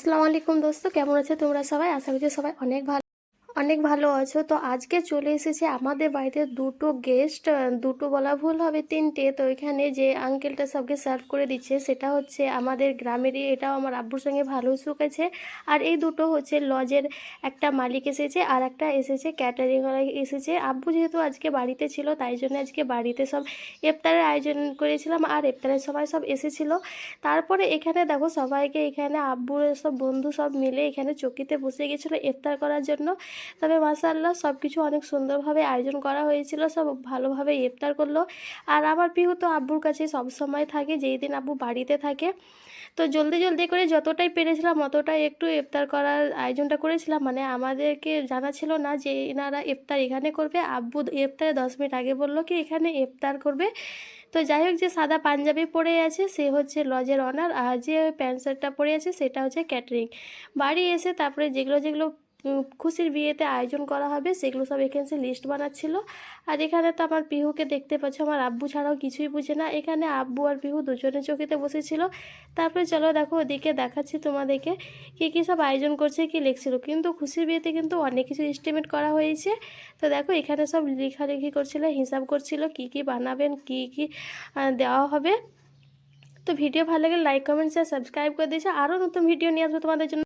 আসসালামু আলাইকুম দোস্ত কেমন আছে তোমরা সবাই? আশা করছি সবাই অনেক ভালো অনেক ভালো আছো। তো আজকে চলে এসেছে আমাদের বাড়িতে দুটো গেস্ট দুটো বলা ভুল হবে, তিনটে। তো এখানে যে আঙ্কেলটা সবকে সার্ভ করে দিচ্ছে, সেটা হচ্ছে আমাদের গ্রামেরই, এটাও আমার আব্বুর সঙ্গে ভালো আছে আর এই দুটো হচ্ছে লজের একটা মালিক এসেছে, আর একটা এসেছে ক্যাটারিং এসেছে। আব্বু যেহেতু আজকে বাড়িতে ছিল, তাই জন্য আজকে বাড়িতে সব ইফতারের আয়োজন করেছিলাম, আর ইফতারের সবাই সব এসেছিল। তারপরে এখানে দেখো সবাইকে, এখানে আব্বুর সব বন্ধু সব মিলে এখানে চকিতে বসে গেছিল ইফতার করার জন্য। তবে মাসাল্লাহ সব কিছু অনেক সুন্দরভাবে আয়োজন করা হয়েছিল, সব ভালোভাবে ইফতার করল। আর আমার পিহু তো আব্বুর কাছে সব সময় থাকে যেই দিন আব্বু বাড়িতে থাকে। তো জলদি জলদি করে যতটাই পেরেছিলাম, অতটাই একটু ইফতার করার আয়োজনটা করেছিলাম। মানে আমাদেরকে জানা ছিল না যে এনারা ইফতার এখানে করবে। আব্বু ইফতারে দশ মিনিট আগে বলল কি, এখানে ইফতার করবে। তো যাই হোক, যে সাদা পাঞ্জাবি পরে আছে, সে হচ্ছে লজের অনার। আর যে প্যান্ট শার্টটা পরে আছে, সেটা হচ্ছে ক্যাটারিং। বাড়ি এসে তারপরে যেগুলো যেগুলো খুশির বিয়েতে আয়োজন করা হবে, সেগুলো সব এখানে লিস্ট বানাচ্ছিল। আর এখানে তো আমার পিহুকে দেখতে পাচ্ছ, আমার আব্বু ছাড়াও কিছুই বুঝে না। এখানে আব্বু আর পিহু দুজনে চকিতে বসেছিল। তারপরে চলো দেখো, ওদিকে দেখাচ্ছি তোমাদেরকে কী কী সব আয়োজন করছে, কি লিখছিল। কিন্তু খুশির বিয়েতে কিন্তু অনেক কিছু এস্টিমেট করা হয়েছে। তো দেখো, এখানে সব লেখালেখি করছিল, হিসাব করছিল, কি কি বানাবেন, কি কি দেওয়া হবে। তো ভিডিও ভালো লাগলে লাইক কমেন্ট শেয়ার সাবস্ক্রাইব করে দিয়েছে। আরও নতুন ভিডিও নিয়ে আসব তোমাদের জন্য।